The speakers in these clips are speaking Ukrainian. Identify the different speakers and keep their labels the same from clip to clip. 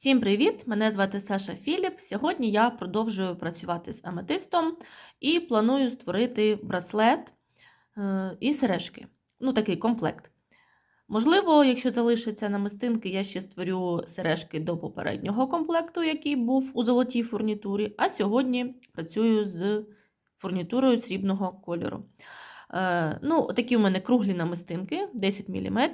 Speaker 1: Всім привіт! Мене звати Саша Філіп. Сьогодні я продовжую працювати з аметистом і планую створити браслет е, і сережки. Ну, такий комплект. Можливо, якщо залишаться намистинки, я ще створю сережки до попереднього комплекту, який був у золотій фурнітурі. А сьогодні працюю з фурнітурою срібного кольору. Е, Ну, такі у мене круглі намистинки 10 мм.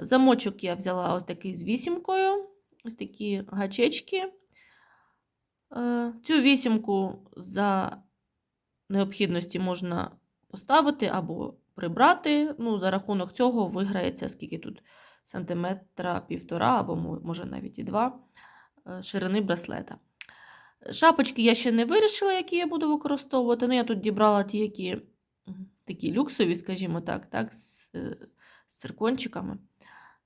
Speaker 1: Замочок я взяла ось такий з вісімкою ось такі гачечки. Е, Цю вісімку за необхідності можна поставити або прибрати. Ну, За рахунок цього виграється, скільки тут сантиметра півтора, або може навіть і два е, ширини браслета. Шапочки я ще не вирішила, які я буду використовувати. Ну, я тут дібрала ті, які такі люксові, скажімо так, так з, е, з циркончиками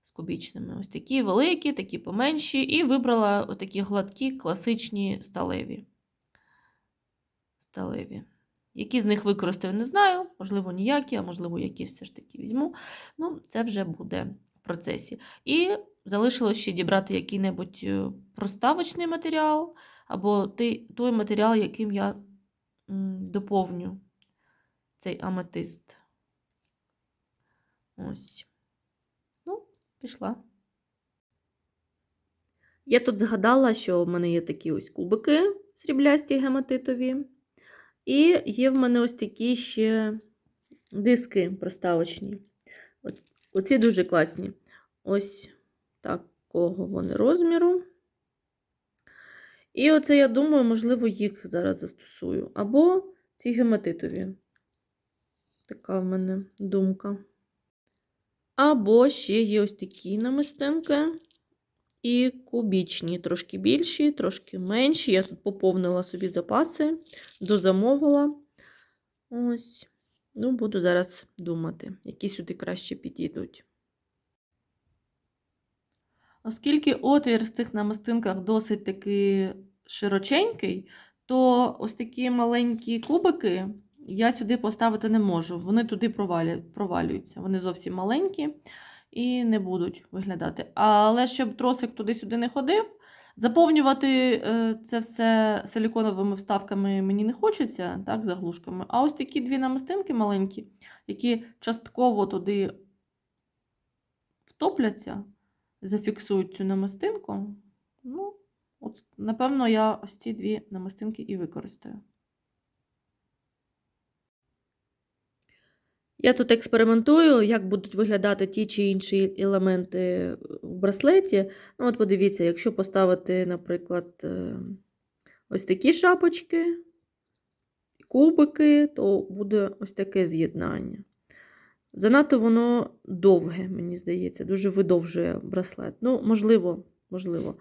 Speaker 1: з кубічними. Ось такі великі, такі поменші, і вибрала отакі гладкі, класичні сталеві. сталеві. Які з них використаю, не знаю, можливо, ніякі, а можливо, якісь все ж таки візьму. Ну, це вже буде в процесі. І залишилось ще дібрати який-небудь е, проставочний матеріал, або той матеріал, яким я доповню цей аметист. Ось пішла. Я тут згадала, що в мене є такі ось кубики сріблясті гематитові. І є в мене ось такі ще диски проставочні. От, Оці дуже класні. Ось такого вони розміру. І оце, я думаю, можливо, їх зараз застосую. Або ці гематитові. Така в мене думка. Або ще є ось такі намистинки. І кубічні, трошки більші, трошки менші. Я тут поповнила собі запаси, дозамовила. Ось. Ну, буду зараз думати, які сюди краще підійдуть. Оскільки отвір в цих намистинках досить таки широченький, то ось такі маленькі кубики я сюди поставити не можу. Вони туди провалюються. Вони зовсім маленькі і не будуть виглядати. Але щоб тросик туди-сюди не ходив, заповнювати е, це все силіконовими вставками мені не хочеться, так, заглушками. А ось такі дві намистинки маленькі, які частково туди втопляться, зафіксують цю намистинку. Ну, от, Напевно, я ось ці дві намистинки і використаю. Я тут експериментую, як будуть виглядати ті чи інші елементи в браслеті. Ну, от подивіться, якщо поставити, наприклад, е, ось такі шапочки, кубики, то буде ось таке з'єднання. Занадто воно довге, мені здається, дуже видовжує браслет. Ну, можливо, можливо.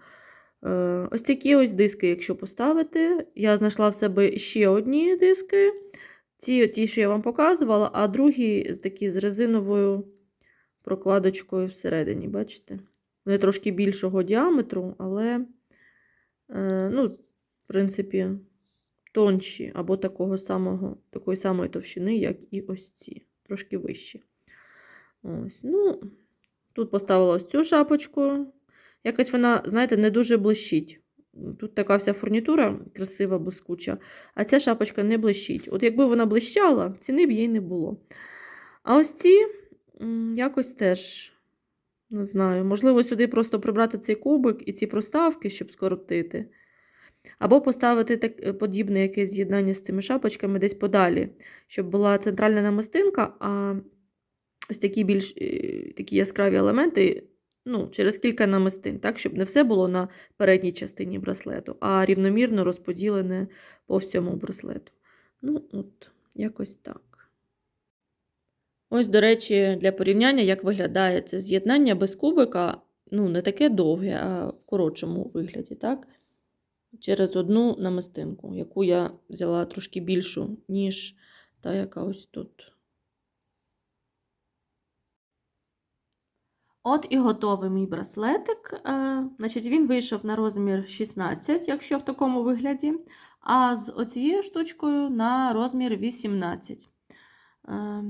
Speaker 1: Е, ось такі ось диски, якщо поставити, я знайшла в себе ще одні диски. Ці, ті, що я вам показувала, а другі такі з резиновою прокладочкою всередині, бачите? Вони трошки більшого діаметру, але, е, ну, в принципі, тонші або такого самого, такої самої товщини, як і ось ці, трошки вищі. Ось, ну, Тут поставила ось цю шапочку. Якось вона, знаєте, не дуже блищить. Тут така вся фурнітура красива, блискуча, а ця шапочка не блищить. От якби вона блищала, ціни б їй не було. А ось ці якось теж, не знаю, можливо, сюди просто прибрати цей кубик і ці проставки, щоб скоротити. Або поставити так, подібне якесь з'єднання з цими шапочками десь подалі, щоб була центральна намистинка, а ось такі більш е, такі яскраві елементи ну, через кілька намистин, так, щоб не все було на передній частині браслету, а рівномірно розподілене по всьому браслету. Ну, от, якось так. Ось, до речі, для порівняння, як виглядає це з'єднання без кубика, ну, не таке довге, а в коротшому вигляді, так? Через одну намистинку, яку я взяла трошки більшу, ніж та, яка ось тут. От і готовий мій браслетик. Е, значить, Він вийшов на розмір 16, якщо в такому вигляді, а з оцією штучкою на розмір 18. Е,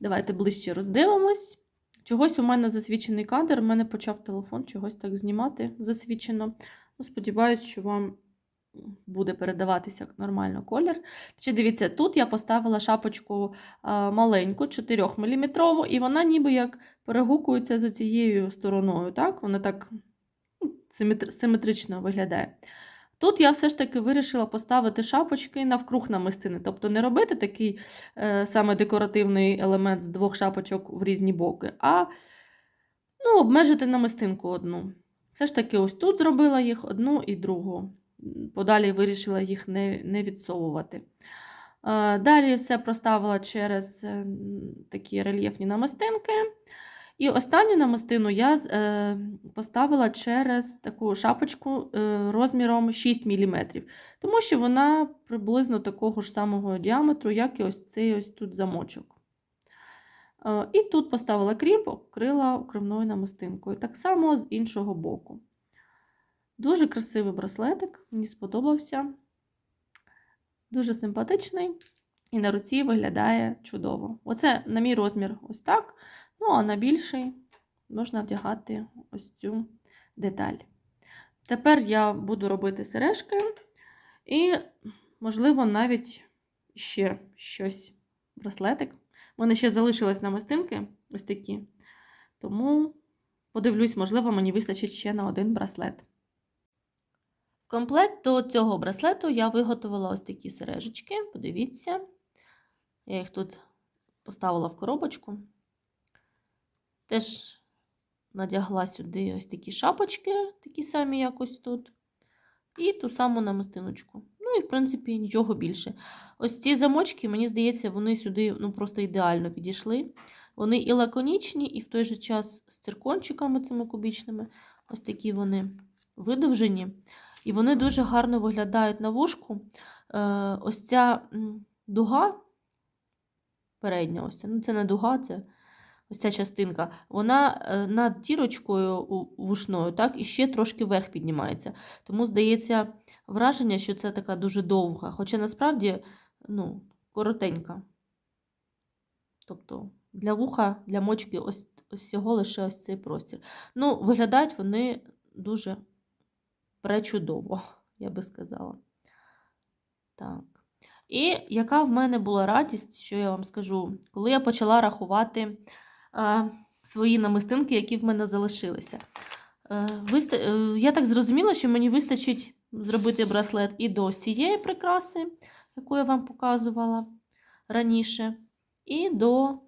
Speaker 1: давайте ближче роздивимось. Чогось у мене засвічений кадр, у мене почав телефон чогось так знімати засвічено. Ну, сподіваюсь, що вам буде передаватися нормально колір. Ще дивіться, тут я поставила шапочку маленьку, 4 мм, і вона ніби як перегукується з цією стороною. Так? Вона так ну, симетрично виглядає. Тут я все ж таки вирішила поставити шапочки навкруг намистини, тобто не робити такий е, саме декоративний елемент з двох шапочок в різні боки, а ну, обмежити намистинку одну. Все ж таки, ось тут зробила їх одну і другу. Подалі вирішила їх не, не відсовувати. Е, Далі все проставила через е, такі рельєфні намистинки. І останню намистину я е, поставила через таку шапочку розміром 6 мм, тому що вона приблизно такого ж самого діаметру, як і ось цей ось тут замочок. І тут поставила кріп, окрила окремною намистинкою. Так само з іншого боку. Дуже красивий браслетик, мені сподобався. Дуже симпатичний і на руці виглядає чудово. Оце на мій розмір ось так. Ну, а на більший можна вдягати ось цю деталь. Тепер я буду робити сережки і, можливо, навіть ще щось браслетик. У мене ще залишились намистинки ось такі. Тому подивлюсь, можливо, мені вистачить ще на один браслет. В комплект до цього браслету я виготовила ось такі сережечки. Подивіться. Я їх тут поставила в коробочку. Теж надягла сюди ось такі шапочки, такі самі, як ось тут. І ту саму намистиночку. Ну і, в принципі, нічого більше. Ось ці замочки, мені здається, вони сюди ну, просто ідеально підійшли. Вони і лаконічні, і в той же час з циркончиками цими кубічними. Ось такі вони видовжені. І вони дуже гарно виглядають на вушку. Е, ось ця дуга передня, ось ця, ну це не дуга, це ось ця частинка, вона е, над дірочкою у- вушною, так, і ще трошки вверх піднімається. Тому здається враження, що це така дуже довга, хоча насправді ну, коротенька. Тобто для вуха, для мочки ось всього лише ось цей простір. Ну, виглядають вони дуже пречудово, я би сказала. Так. І яка в мене була радість, що я вам скажу, коли я почала рахувати е, свої намистинки, які в мене залишилися. Е, виста... е, я так зрозуміла, що мені вистачить зробити браслет і до цієї прикраси, яку я вам показувала раніше, і до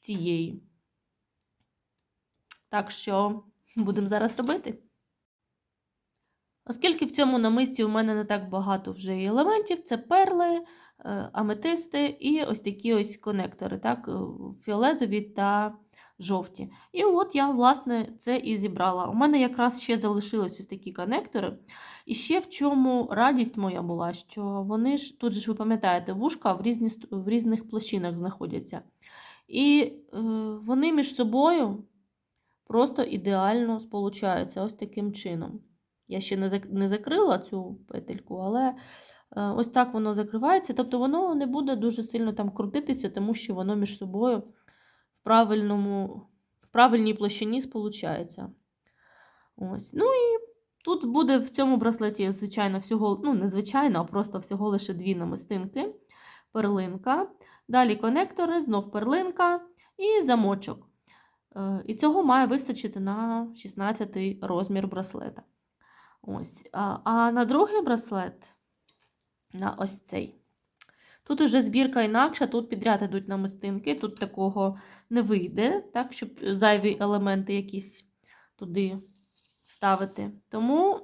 Speaker 1: цієї. Так що будемо зараз робити. Оскільки в цьому намисті у мене не так багато вже елементів, це перли, е, аметисти і ось такі ось конектори, так, е, фіолетові та жовті. І от я, власне, це і зібрала. У мене якраз ще залишились ось такі конектори. І ще в чому радість моя була, що вони ж, тут же ж ви пам'ятаєте, вушка в, різні, в різних площинах знаходяться. І е, вони між собою просто ідеально сполучаються ось таким чином. Я ще не, зак- не закрила цю петельку, але е, ось так воно закривається. Тобто воно не буде дуже сильно там крутитися, тому що воно між собою в, правильному, в правильній площині сполучається. Ось. Ну і тут буде в цьому браслеті, звичайно, всього, ну, не звичайно, а просто всього лише дві намистинки, перлинка. Далі конектори, знов перлинка і замочок. Е, І цього має вистачити на 16 розмір браслета. Ось. А, а на другий браслет, на ось цей. Тут уже збірка інакша, тут підряд ідуть намистинки, тут такого не вийде, так, щоб зайві елементи якісь туди вставити. Тому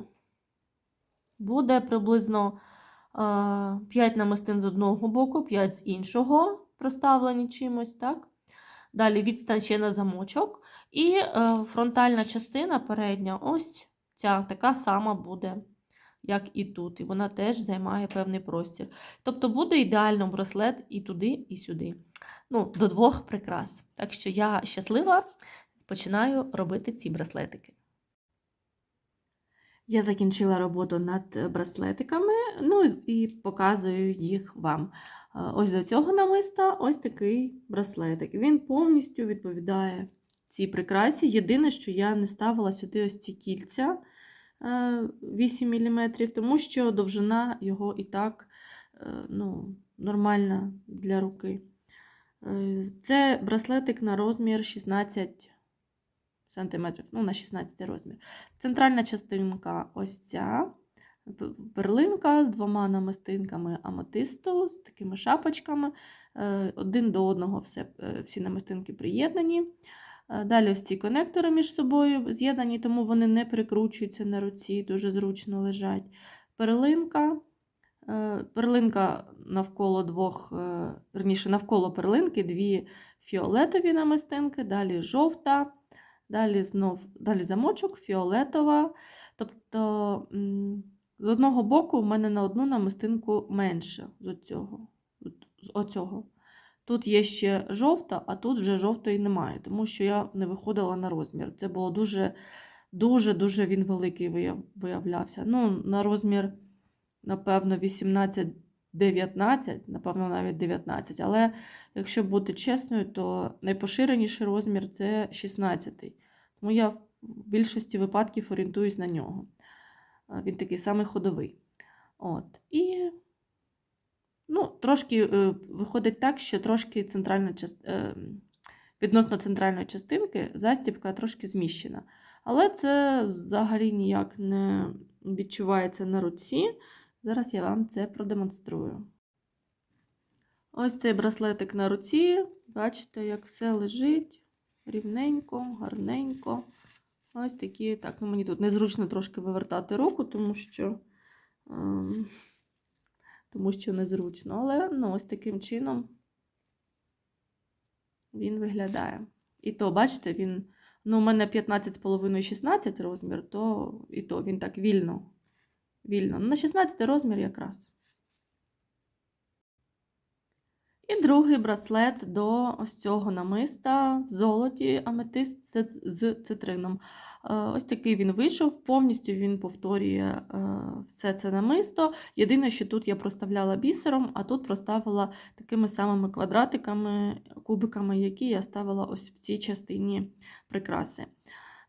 Speaker 1: буде приблизно 5 намистин з одного боку, 5 з іншого, проставлені чимось, так? Далі відстань ще на замочок. І е, фронтальна частина передня, ось ця така сама буде, як і тут. І вона теж займає певний простір. Тобто буде ідеально браслет і туди, і сюди. Ну, до двох прикрас. Так що я щаслива, починаю робити ці браслетики. Я закінчила роботу над браслетиками, ну і показую їх вам. Е, Ось до цього намиста ось такий браслетик. Він повністю відповідає цій прикрасі. Єдине, що я не ставила сюди ось ці кільця 8 мм, тому що довжина його і так е, ну, нормальна для руки. Е, Це браслетик на розмір 16 см, ну, на 16 розмір. Центральна частинка ось ця. Перлинка з двома намистинками аметисту, з такими шапочками. Е, Один до одного все, всі намистинки приєднані. Е, Далі ось ці конектори між собою з'єднані, тому вони не прикручуються на руці, дуже зручно лежать. Перлинка. Е, Перлинка навколо двох, е, верніше, навколо перлинки дві фіолетові намистинки, далі жовта, далі знов далі замочок, фіолетова. Тобто з одного боку в мене на одну намистинку менше з оцього. з оцього. Тут є ще жовта, а тут вже жовтої немає, тому що я не виходила на розмір. Це було дуже, дуже, дуже він великий виявлявся. Ну, на розмір, напевно, 18-19, напевно, навіть 19. Але якщо бути чесною, то найпоширеніший розмір це 16. Тому я в більшості випадків орієнтуюсь на нього. Він такий самий ходовий. От. І ну, трошки е, виходить так, що трошки центральна част... е, відносно центральної частинки застібка трошки зміщена. Але це взагалі ніяк не відчувається на руці. Зараз я вам це продемонструю. Ось цей браслетик на руці. Бачите, як все лежить рівненько, гарненько. Ось такі, так, ну мені тут незручно трошки вивертати руку, тому що, ем, тому що незручно. Але ну, ось таким чином він виглядає. І то, бачите, він, ну, у мене 15,5-16 розмір, то і то він так вільно. Вільно. Ну, На 16 розмір якраз. І другий браслет до ось цього намиста в золоті аметист з цитрином. Е, Ось такий він вийшов, повністю він повторює е, все це намисто. Єдине, що тут я проставляла бісером, а тут проставила такими самими квадратиками, кубиками, які я ставила ось в цій частині прикраси.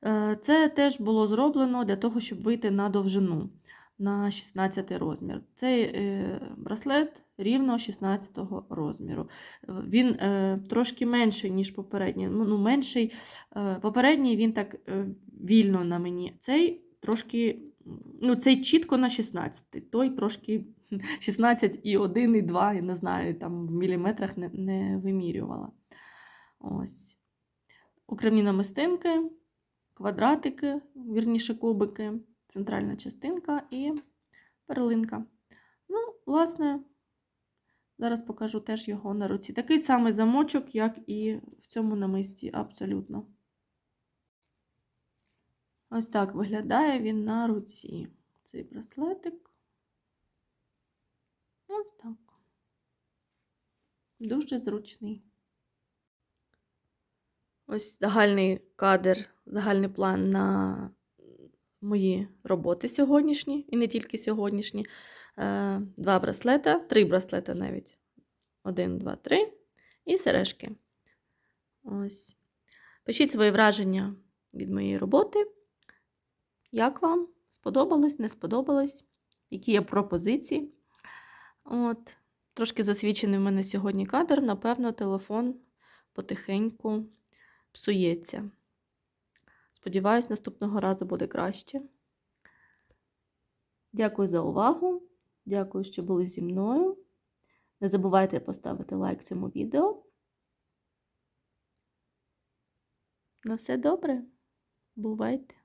Speaker 1: Е, Це теж було зроблено для того, щоб вийти на довжину на 16 розмір. Цей браслет рівно 16 розміру. Він трошки менший, ніж попередній. Ну, менший. Попередній він так вільно на мені. Цей трошки, ну, цей чітко на 16, той трошки 16 і 1, і 2, я не знаю, там в міліметрах не, не вимірювала. Ось. Окремі намистинки, квадратики, вірніше кубики, центральна частинка і перлинка. Ну, власне, зараз покажу теж його на руці. Такий самий замочок, як і в цьому намисті, абсолютно. Ось так виглядає він на руці. Цей браслетик. Ось так. Дуже зручний. Ось загальний кадр, загальний план на мої роботи сьогоднішні, і не тільки сьогоднішні. Е, Два браслета, три браслета навіть. Один, два, три. І сережки. Ось. Пишіть свої враження від моєї роботи. Як вам? Сподобалось, не сподобалось? Які є пропозиції? От. Трошки засвідчений в мене сьогодні кадр. Напевно, телефон потихеньку псується. Сподіваюсь, наступного разу буде краще. Дякую за увагу. Дякую, що були зі мною. Не забувайте поставити лайк цьому відео. На все добре. Бувайте!